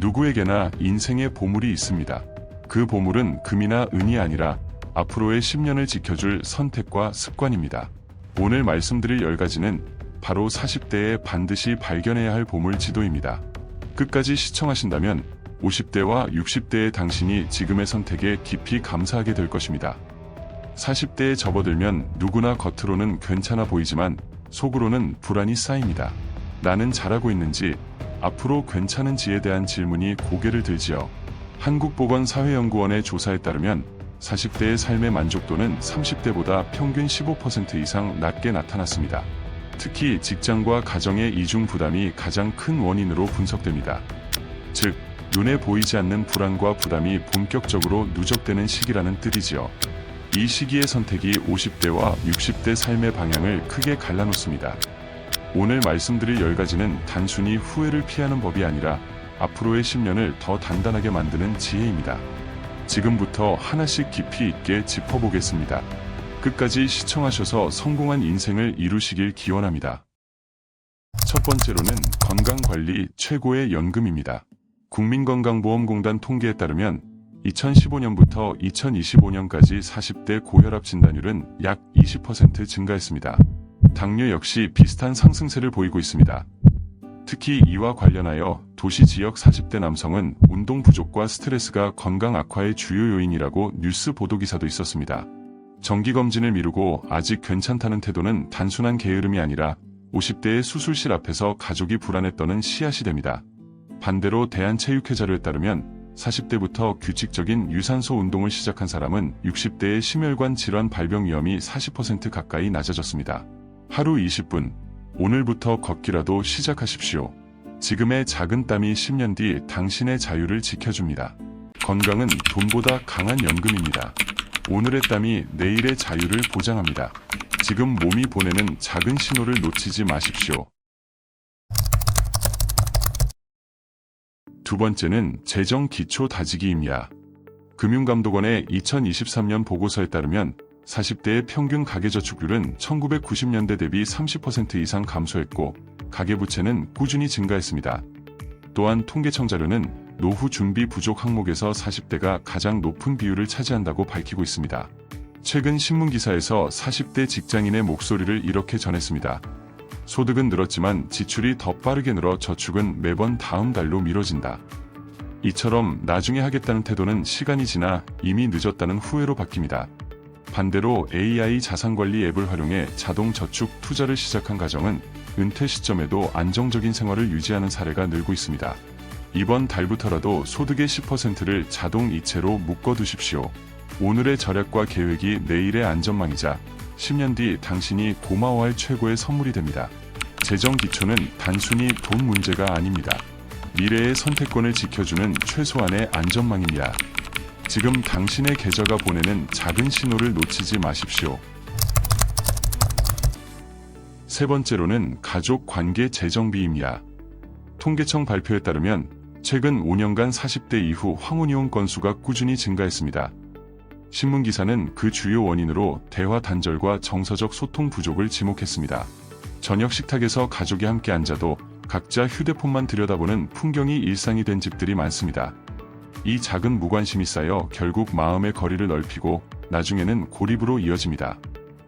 누구에게나 인생의 보물이 있습니다. 그 보물은 금이나 은이 아니라 앞으로의 10년을 지켜줄 선택과 습관입니다. 오늘 말씀드릴 10가지는 바로 40대에 반드시 발견해야 할 보물 지도입니다. 끝까지 시청하신다면 50대와 60대의 당신이 지금의 선택에 깊이 감사하게 될 것입니다. 40대에 접어들면 누구나 겉으로는 괜찮아 보이지만 속으로는 불안이 쌓입니다. 나는 잘하고 있는지, 앞으로 괜찮은지에 대한 질문이 고개를 들지요. 한국보건사회연구원의 조사에 따르면 40대의 삶의 만족도는 30대보다 평균 15% 이상 낮게 나타났습니다. 특히 직장과 가정의 이중 부담이 가장 큰 원인으로 분석됩니다. 즉, 눈에 보이지 않는 불안과 부담이 본격적으로 누적되는 시기라는 뜻이지요. 이 시기의 선택이 50대와 60대 삶의 방향을 크게 갈라놓습니다. 오늘 말씀드릴 10가지는 단순히 후회를 피하는 법이 아니라 앞으로의 10년을 더 단단하게 만드는 지혜입니다. 지금부터 하나씩 깊이 있게 짚어보겠습니다. 끝까지 시청하셔서 성공한 인생을 이루시길 기원합니다. 첫 번째로는 건강관리 최고의 연금입니다. 국민건강보험공단 통계에 따르면 2015년부터 2025년까지 40대 고혈압 진단율은 약 20% 증가했습니다. 당뇨 역시 비슷한 상승세를 보이고 있습니다. 특히 이와 관련하여 도시 지역 40대 남성은 운동 부족과 스트레스가 건강 악화의 주요 요인이라고 뉴스 보도 기사도 있었습니다. 정기검진을 미루고 아직 괜찮다는 태도는 단순한 게으름이 아니라 50대의 수술실 앞에서 가족이 떠는 씨앗이 됩니다. 반대로 대한체육회 자료에 따르면 40대부터 규칙적인 유산소 운동을 시작한 사람은 60대의 심혈관 질환 발병 위험이 40% 가까이 낮아졌습니다. 하루 20분, 오늘부터 걷기라도 시작하십시오. 지금의 작은 땀이 10년 뒤 당신의 자유를 지켜줍니다. 건강은 돈보다 강한 연금입니다. 오늘의 땀이 내일의 자유를 보장합니다. 지금 몸이 보내는 작은 신호를 놓치지 마십시오. 두 번째는 재정 기초 다지기입니다. 금융감독원의 2023년 보고서에 따르면 40대의 평균 가계저축률은 1990년대 대비 30% 이상 감소했고 가계부채는 꾸준히 증가했습니다. 또한 통계청 자료는 노후 준비 부족 항목에서 40대가 가장 높은 비율을 차지한다고 밝히고 있습니다. 최근 신문 기사에서 40대 직장인의 목소리를 이렇게 전했습니다. 소득은 늘었지만 지출이 더 빠르게 늘어 저축은 매번 다음 달로 미뤄진다. 이처럼 나중에 하겠다는 태도는 시간이 지나 이미 늦었다는 후회로 바뀝니다. 반대로 AI 자산관리 앱을 활용해 자동 저축 투자를 시작한 가정은 은퇴 시점에도 안정적인 생활을 유지하는 사례가 늘고 있습니다. 이번 달부터라도 소득의 10%를 자동 이체로 묶어두십시오. 오늘의 절약과 계획이 내일의 안전망이자 10년 뒤 당신이 고마워할 최고의 선물이 됩니다. 재정 기초는 단순히 돈 문제가 아닙니다. 미래의 선택권을 지켜주는 최소한의 안전망입니다. 지금 당신의 계좌가 보내는 작은 신호를 놓치지 마십시오. 세 번째로는 가족 관계 재정비입니다. 통계청 발표에 따르면 최근 5년간 40대 이후 황혼이혼 건수가 꾸준히 증가했습니다. 신문 기사는 그 주요 원인으로 대화 단절과 정서적 소통 부족을 지목했습니다. 저녁 식탁에서 가족이 함께 앉아도 각자 휴대폰만 들여다보는 풍경이 일상이 된 집들이 많습니다. 이 작은 무관심이 쌓여 결국 마음의 거리를 넓히고 나중에는 고립으로 이어집니다.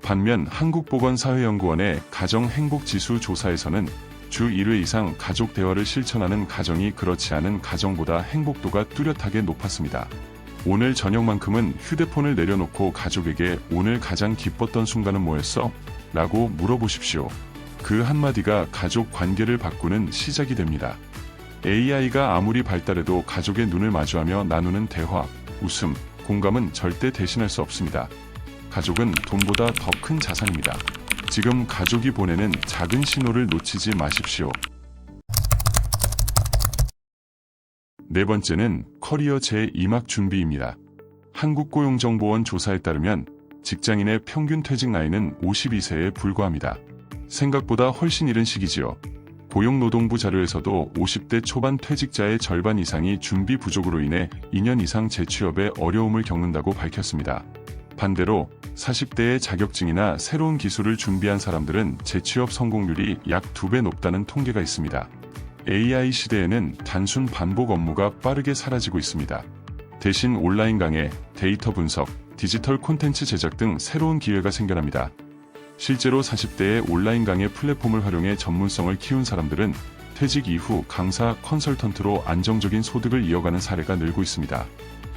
반면 한국보건사회연구원의 가정행복지수 조사에서는 주 1회 이상 가족 대화를 실천하는 가정이 그렇지 않은 가정보다 행복도가 뚜렷하게 높았습니다. 오늘 저녁만큼은 휴대폰을 내려놓고 가족에게 오늘 가장 기뻤던 순간은 뭐였어? 라고 물어보십시오. 그 한마디가 가족 관계를 바꾸는 시작이 됩니다. AI가 아무리 발달해도 가족의 눈을 마주하며 나누는 대화, 웃음, 공감은 절대 대신할 수 없습니다. 가족은 돈보다 더 큰 자산입니다. 지금 가족이 보내는 작은 신호를 놓치지 마십시오. 네 번째는 커리어 재임학 준비입니다. 한국고용정보원 조사에 따르면 직장인의 평균 퇴직 나이는 52세에 불과합니다. 생각보다 훨씬 이른 시기지요. 고용노동부 자료에서도 50대 초반 퇴직자의 절반 이상이 준비 부족으로 인해 2년 이상 재취업에 어려움을 겪는다고 밝혔습니다. 반대로 40대의 자격증이나 새로운 기술을 준비한 사람들은 재취업 성공률이 약 2배 높다는 통계가 있습니다. AI 시대에는 단순 반복 업무가 빠르게 사라지고 있습니다. 대신 온라인 강의, 데이터 분석, 디지털 콘텐츠 제작 등 새로운 기회가 생겨납니다. 실제로 40대의 온라인 강의 플랫폼을 활용해 전문성을 키운 사람들은 퇴직 이후 강사 컨설턴트로 안정적인 소득을 이어가는 사례가 늘고 있습니다.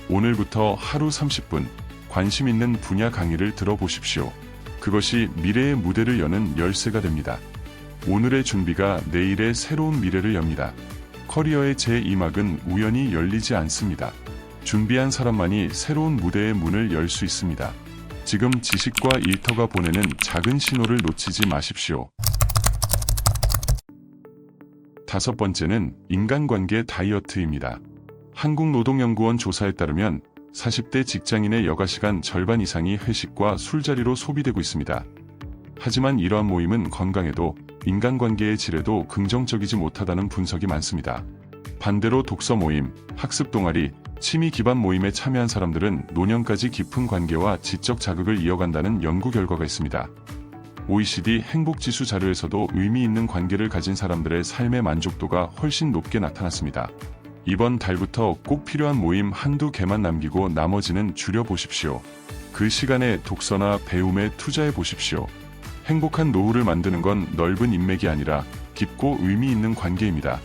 오늘부터 하루 30분 관심 있는 분야 강의를 들어보십시오. 그것이 미래의 무대를 여는 열쇠가 됩니다. 오늘의 준비가 내일의 새로운 미래를 엽니다. 커리어의 제2막은 우연히 열리지 않습니다. 준비한 사람만이 새로운 무대의 문을 열 수 있습니다. 지금 지식과 일터가 보내는 작은 신호를 놓치지 마십시오. 다섯 번째는 인간관계 다이어트입니다. 한국노동연구원 조사에 따르면 40대 직장인의 여가 시간 절반 이상이 회식과 술자리로 소비되고 있습니다. 하지만 이러한 모임은 건강에도 인간관계의 질에도 긍정적이지 못하다는 분석이 많습니다. 반대로 독서 모임, 학습 동아리, 취미 기반 모임에 참여한 사람들은 노년까지 깊은 관계와 지적 자극을 이어간다는 연구 결과가 있습니다. OECD 행복지수 자료에서도 의미 있는 관계를 가진 사람들의 삶의 만족도가 훨씬 높게 나타났습니다. 이번 달부터 꼭 필요한 모임 한두 개만 남기고 나머지는 줄여보십시오. 그 시간에 독서나 배움에 투자해 보십시오. 행복한 노후를 만드는 건 넓은 인맥이 아니라 깊고 의미 있는 관계입니다.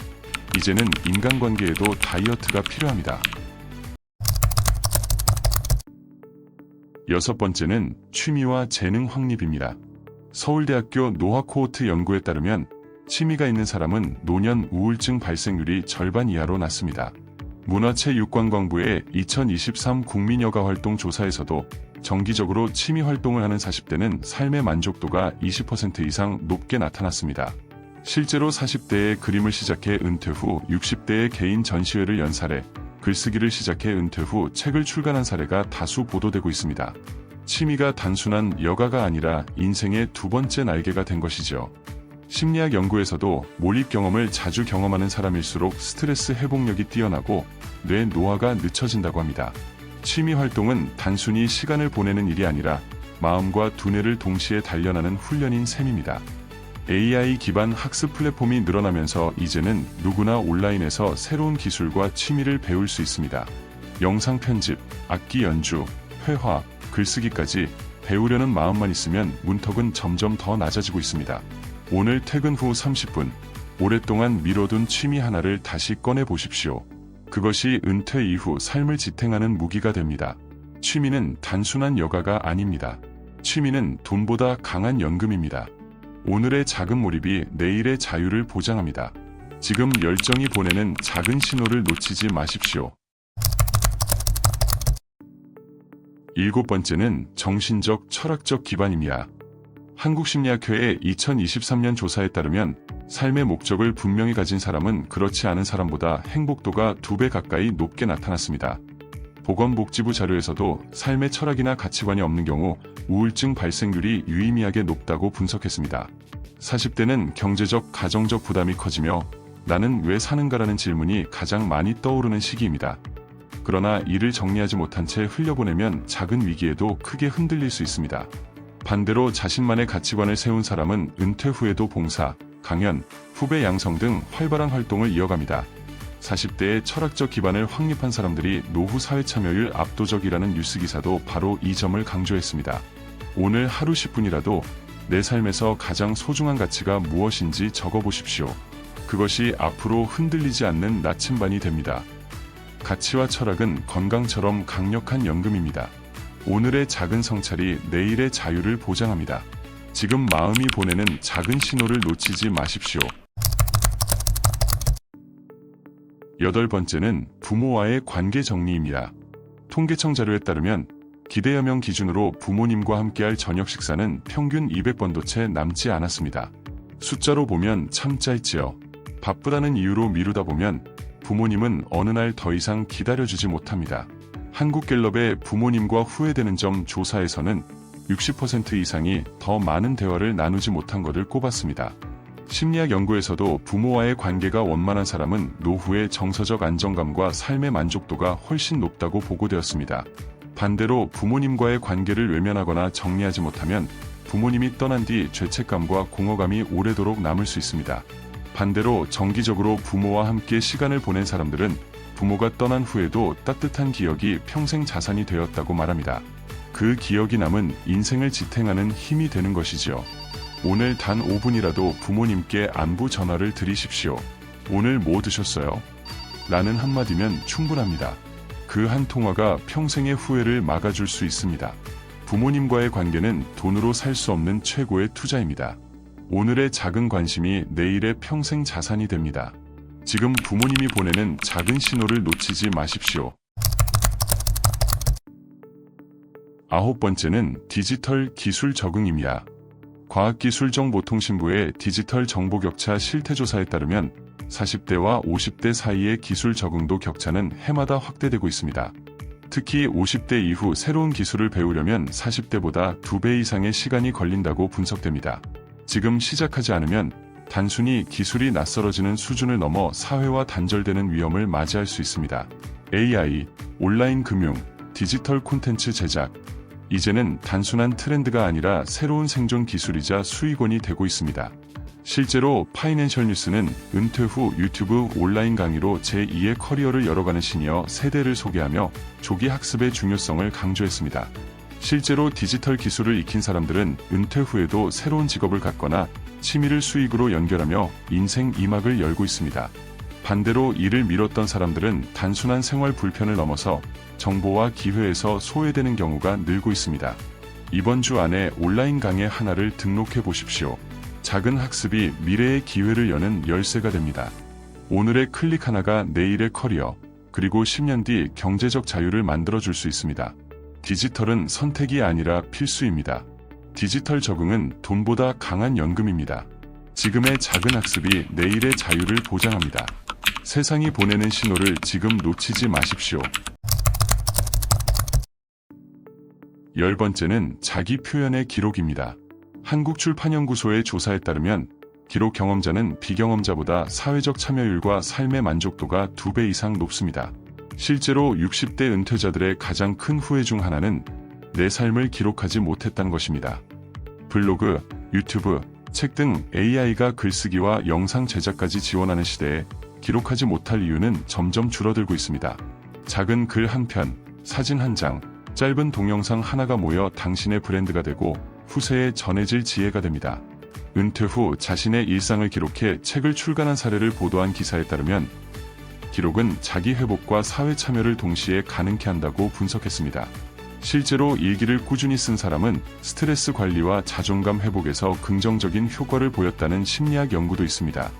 이제는 인간관계에도 다이어트가 필요합니다. 여섯 번째는 취미와 재능 확립입니다. 서울대학교 노화 코호트 연구에 따르면 취미가 있는 사람은 노년 우울증 발생률이 절반 이하로 낮습니다. 문화체육관광부의 2023 국민여가 활동 조사에서도 정기적으로 취미 활동을 하는 40대는 삶의 만족도가 20% 이상 높게 나타났습니다. 실제로 40대에 그림을 시작해 은퇴 후 60대의 개인 전시회를 연 사례, 글쓰기를 시작해 은퇴 후 책을 출간한 사례가 다수 보도되고 있습니다. 취미가 단순한 여가가 아니라 인생의 두 번째 날개가 된 것이죠. 심리학 연구에서도 몰입 경험을 자주 경험하는 사람일수록 스트레스 회복력이 뛰어나고 뇌 노화가 늦춰진다고 합니다. 취미 활동은 단순히 시간을 보내는 일이 아니라 마음과 두뇌를 동시에 단련하는 훈련인 셈입니다. AI 기반 학습 플랫폼이 늘어나면서 이제는 누구나 온라인에서 새로운 기술과 취미를 배울 수 있습니다. 영상 편집, 악기 연주, 회화, 글쓰기까지 배우려는 마음만 있으면 문턱은 점점 더 낮아지고 있습니다. 오늘 퇴근 후 30분, 오랫동안 미뤄둔 취미 하나를 다시 꺼내 보십시오. 그것이 은퇴 이후 삶을 지탱하는 무기가 됩니다. 취미는 단순한 여가가 아닙니다. 취미는 돈보다 강한 연금입니다. 오늘의 작은 몰입이 내일의 자유를 보장합니다. 지금 열정이 보내는 작은 신호를 놓치지 마십시오. 일곱 번째는 정신적, 철학적 기반입니다. 한국심리학회의 2023년 조사에 따르면 삶의 목적을 분명히 가진 사람은 그렇지 않은 사람보다 행복도가 두 배 가까이 높게 나타났습니다. 보건복지부 자료에서도 삶의 철학이나 가치관이 없는 경우 우울증 발생률이 유의미하게 높다고 분석했습니다. 40대는 경제적, 가정적 부담이 커지며 나는 왜 사는가라는 질문이 가장 많이 떠오르는 시기입니다. 그러나 이를 정리하지 못한 채 흘려보내면 작은 위기에도 크게 흔들릴 수 있습니다. 반대로 자신만의 가치관을 세운 사람은 은퇴 후에도 봉사, 강연, 후배 양성 등 활발한 활동을 이어갑니다. 40대의 철학적 기반을 확립한 사람들이 노후 사회 참여율 압도적이라는 뉴스 기사도 바로 이 점을 강조했습니다. 오늘 하루 10분이라도 내 삶에서 가장 소중한 가치가 무엇인지 적어보십시오. 그것이 앞으로 흔들리지 않는 나침반이 됩니다. 가치와 철학은 건강처럼 강력한 연금입니다. 오늘의 작은 성찰이 내일의 자유를 보장합니다. 지금 마음이 보내는 작은 신호를 놓치지 마십시오. 여덟 번째는 부모와의 관계 정리입니다. 통계청 자료에 따르면 기대여명 기준으로 부모님과 함께할 저녁 식사는 평균 200번도 채 남지 않았습니다. 숫자로 보면 참 짧지요. 바쁘다는 이유로 미루다 보면 부모님은 어느 날 더 이상 기다려주지 못합니다. 한국갤럽의 부모님과 후회되는 점 조사에서는 60% 이상이 더 많은 대화를 나누지 못한 것을 꼽았습니다. 심리학 연구에서도 부모와의 관계가 원만한 사람은 노후의 정서적 안정감과 삶의 만족도가 훨씬 높다고 보고되었습니다. 반대로 부모님과의 관계를 외면하거나 정리하지 못하면 부모님이 떠난 뒤 죄책감과 공허감이 오래도록 남을 수 있습니다. 반대로 정기적으로 부모와 함께 시간을 보낸 사람들은 부모가 떠난 후에도 따뜻한 기억이 평생 자산이 되었다고 말합니다. 그 기억이 남은 인생을 지탱하는 힘이 되는 것이지요. 오늘 단 5분이라도 부모님께 안부 전화를 드리십시오. 오늘 뭐 드셨어요? 라는 한마디면 충분합니다. 그 한 통화가 평생의 후회를 막아줄 수 있습니다. 부모님과의 관계는 돈으로 살 수 없는 최고의 투자입니다. 오늘의 작은 관심이 내일의 평생 자산이 됩니다. 지금 부모님이 보내는 작은 신호를 놓치지 마십시오. 아홉 번째는 디지털 기술 적응입니다. 과학기술정보통신부의 디지털 정보 격차 실태조사에 따르면 40대와 50대 사이의 기술 적응도 격차는 해마다 확대되고 있습니다. 특히 50대 이후 새로운 기술을 배우려면 40대보다 2배 이상의 시간이 걸린다고 분석됩니다. 지금 시작하지 않으면 단순히 기술이 낯설어지는 수준을 넘어 사회와 단절되는 위험을 맞이할 수 있습니다. AI, 온라인 금융, 디지털 콘텐츠 제작, 이제는 단순한 트렌드가 아니라 새로운 생존 기술이자 수익원이 되고 있습니다. 실제로 파이낸셜 뉴스는 은퇴 후 유튜브 온라인 강의로 제2의 커리어를 열어가는 시니어 세대를 소개하며 조기 학습의 중요성을 강조했습니다. 실제로 디지털 기술을 익힌 사람들은 은퇴 후에도 새로운 직업을 갖거나 취미를 수익으로 연결하며 인생 이막을 열고 있습니다. 반대로 이를 미뤘던 사람들은 단순한 생활 불편을 넘어서 정보와 기회에서 소외되는 경우가 늘고 있습니다. 이번 주 안에 온라인 강의 하나를 등록해 보십시오. 작은 학습이 미래의 기회를 여는 열쇠가 됩니다. 오늘의 클릭 하나가 내일의 커리어, 그리고 10년 뒤 경제적 자유를 만들어 줄 수 있습니다. 디지털은 선택이 아니라 필수입니다. 디지털 적응은 돈보다 강한 연금입니다. 지금의 작은 학습이 내일의 자유를 보장합니다. 세상이 보내는 신호를 지금 놓치지 마십시오. 열 번째는 자기 표현의 기록입니다. 한국출판연구소의 조사에 따르면 기록 경험자는 비경험자보다 사회적 참여율과 삶의 만족도가 2배 이상 높습니다. 실제로 60대 은퇴자들의 가장 큰 후회 중 하나는 내 삶을 기록하지 못했다는 것입니다. 블로그, 유튜브, 책 등 AI가 글쓰기와 영상 제작까지 지원하는 시대에 기록하지 못할 이유는 점점 줄어들고 있습니다. 작은 글 한 편, 사진 한 장, 짧은 동영상 하나가 모여 당신의 브랜드가 되고 후세에 전해질 지혜가 됩니다. 은퇴 후 자신의 일상을 기록해 책을 출간한 사례를 보도한 기사에 따르면 기록은 자기 회복과 사회 참여를 동시에 가능케 한다고 분석했습니다. 실제로 일기를 꾸준히 쓴 사람은 스트레스 관리와 자존감 회복에서 긍정적인 효과를 보였다는 심리학 연구도 있습니다.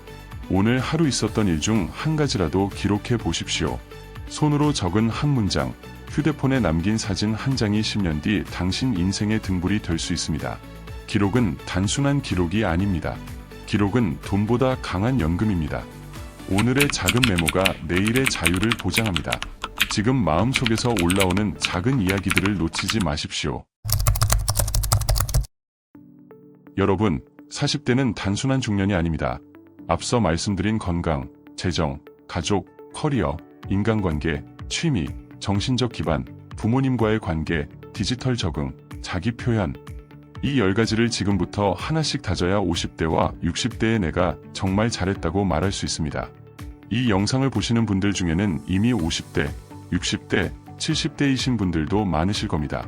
오늘 하루 있었던 일 중 한 가지라도 기록해 보십시오. 손으로 적은 한 문장, 휴대폰에 남긴 사진 한 장이 10년 뒤 당신 인생의 등불이 될 수 있습니다. 기록은 단순한 기록이 아닙니다. 기록은 돈보다 강한 연금입니다. 오늘의 작은 메모가 내일의 자유를 보장합니다. 지금 마음속에서 올라오는 작은 이야기들을 놓치지 마십시오. 여러분, 40대는 단순한 중년이 아닙니다. 앞서 말씀드린 건강, 재정, 가족, 커리어, 인간관계, 취미, 정신적 기반, 부모님과의 관계, 디지털 적응, 자기 표현. 이열 가지를 지금부터 하나씩 다져야 50대와 60대의 내가 정말 잘했다고 말할 수 있습니다. 이 영상을 보시는 분들 중에는 이미 50대, 60대, 70대이신 분들도 많으실 겁니다.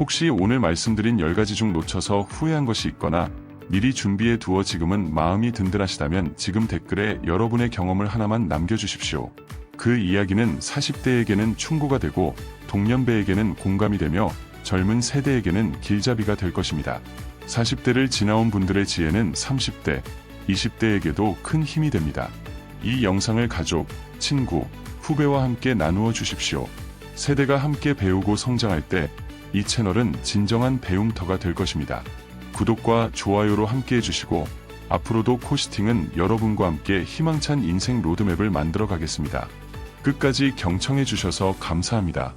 혹시 오늘 말씀드린 10가지 중 놓쳐서 후회한 것이 있거나 미리 준비해 두어 지금은 마음이 든든하시다면 지금 댓글에 여러분의 경험을 하나만 남겨주십시오. 그 이야기는 40대에게는 충고가 되고 동년배에게는 공감이 되며 젊은 세대에게는 길잡이가 될 것입니다. 40대를 지나온 분들의 지혜는 30대, 20대에게도 큰 힘이 됩니다. 이 영상을 가족, 친구, 후배와 함께 나누어 주십시오. 세대가 함께 배우고 성장할 때 이 채널은 진정한 배움터가 될 것입니다. 구독과 좋아요로 함께 해주시고 앞으로도 코시팅은 여러분과 함께 희망찬 인생 로드맵을 만들어 가겠습니다. 끝까지 경청해 주셔서 감사합니다.